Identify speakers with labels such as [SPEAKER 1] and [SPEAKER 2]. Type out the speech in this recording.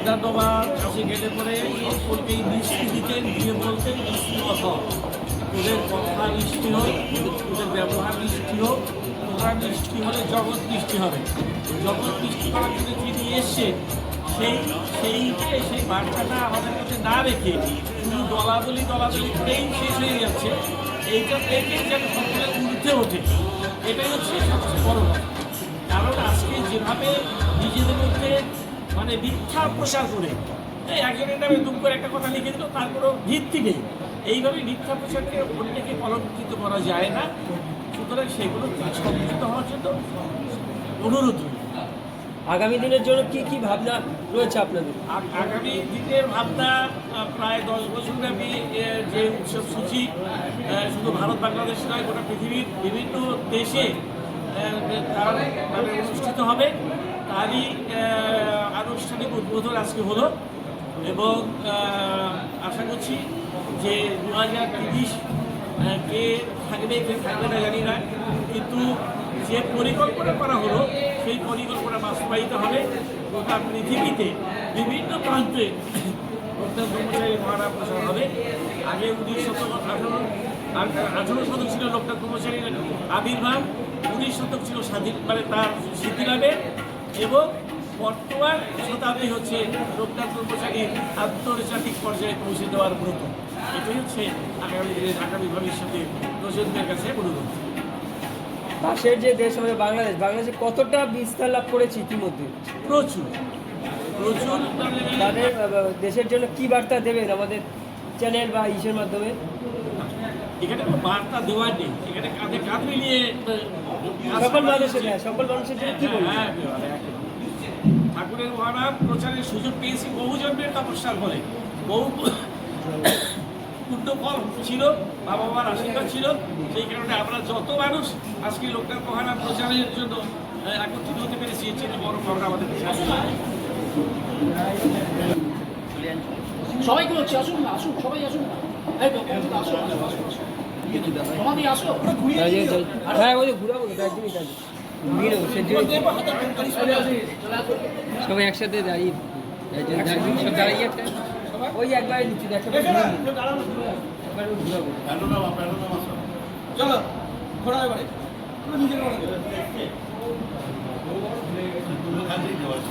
[SPEAKER 1] পদ্মাডোবা কাশি গেটে পরে সকলকে এই মিষ্টি দিতেন দিয়ে বলতেন মিষ্টি কথা। তোদের কথা মিষ্টি হোক তোদের ব্যবহার মিষ্টি হোক তোরা মিষ্টি হলে জগৎ মিষ্টি হবে। জগৎ মিষ্টি করার জন্য যিনি এসছে, সেই, সেইকে, সেই বার্তাটা আমাদের কাছে না রেখে শুধু দলাদলি দলাদলি করেই শেষ হয়ে যাচ্ছে। এইটা থেকে যেন সকলের ঊর্ধ্বে ওঠে। এটাই হচ্ছে সবচেয়ে বড় কারণ আজকে যেভাবে নিজেদের মধ্যে মানে মিথ্যা প্রচার করে একজনের নামে দুম করে একটা কথা লিখে দিল তার কোনো ভিত্তি নেই। এইভাবে মিথ্যা প্রচারকে অন্যকে কলঙ্কিত করা যায় না। সুতরাং সেগুলো সংযুক্ত হওয়ার জন্য অনুরোধ
[SPEAKER 2] আগামী দিনের জন্য কি কি ভাবনা রয়েছে আপনাদের?
[SPEAKER 1] আগামী দিনের ভাবনা প্রায় দশ বছর ব্যাপী যে উৎসব সূচি শুধু ভারত বাংলাদেশ নয় গোটা পৃথিবীর বিভিন্ন দেশে অনুষ্ঠিত হবে। তারই আনুষ্ঠানিক উদ্বোধন আজকে হলো এবং আশা করছি যে দু হাজার তিরিশ কে থাকবে কে থাকবে না জানি না। কিন্তু যে পরিকল্পনা করা হলো, সেই পরিকল্পনা বাস্তবায়িত হবে গোটা পৃথিবীতে। বিভিন্ন প্রান্তে ব্রহ্মচারী মহারা প্রচার হবে। আগে উনিশ শতক আঠারো আঠারো শতক ছিল লোকনাথ ব্রহ্মচারীর আবির্ভাব। উনিশ শতক ছিল স্বাধীন মানে তার সিদ্ধিলাভের এবং বর্তমান শতাব্দী হচ্ছে লোকনাথ ব্রহ্মচারীর আন্তর্জাতিক পর্যায়ে পৌঁছে দেওয়ার ব্রত। এটাই হচ্ছে আগামী দিনের আগামী ভবিষ্যতে প্রজন্মের কাছে অনুরোধ।
[SPEAKER 2] পাশের যে দেশ আমাদের বাংলাদেশ বাংলাদেশে কতটা বিস্তার লাভ করেছে ইতিমধ্যে?
[SPEAKER 1] প্রচুর। প্রচুর।
[SPEAKER 2] তাদের দেশের জন্য কি বার্তা দেবেন আমাদের চ্যানেল বা ইসের মাধ্যমে?
[SPEAKER 1] এখানে বার্তা দেওয়ার নেই। এখানে কাঁধে কাঁধ মিলিয়ে
[SPEAKER 2] সকল মানুষের হ্যাঁ, সকল মানুষের জন্য কি বলবেন
[SPEAKER 1] হ্যাঁ, একেবারে। ঠাকুরের মহারাম প্রচারের সুযোগ পেয়েছি বহু জন্মের তপস্যার ফলে বহু পুণ্যফল ছিল বাবা মার আশীর্বাদ ছিল সেই কারণে আমরা যত মানুষ আজকে লোকনাথ মহারাম প্রচারের জন্য একত্রিত হতে পেরেছি এর চেয়ে বড় খবর আমাদের।
[SPEAKER 3] সবাইকে বলছি আসুন না আসুন সবাই আসুন না এই তো
[SPEAKER 2] হ্যাঁ ওই ঘুরাবো। সবাই একসাথে দাঁড়িয়ে সব দাঁড়িয়ে ওই একবার নিচ্ছি ঘুরাবো।
[SPEAKER 3] চলো ঘোরা এবারে নিজের আসুন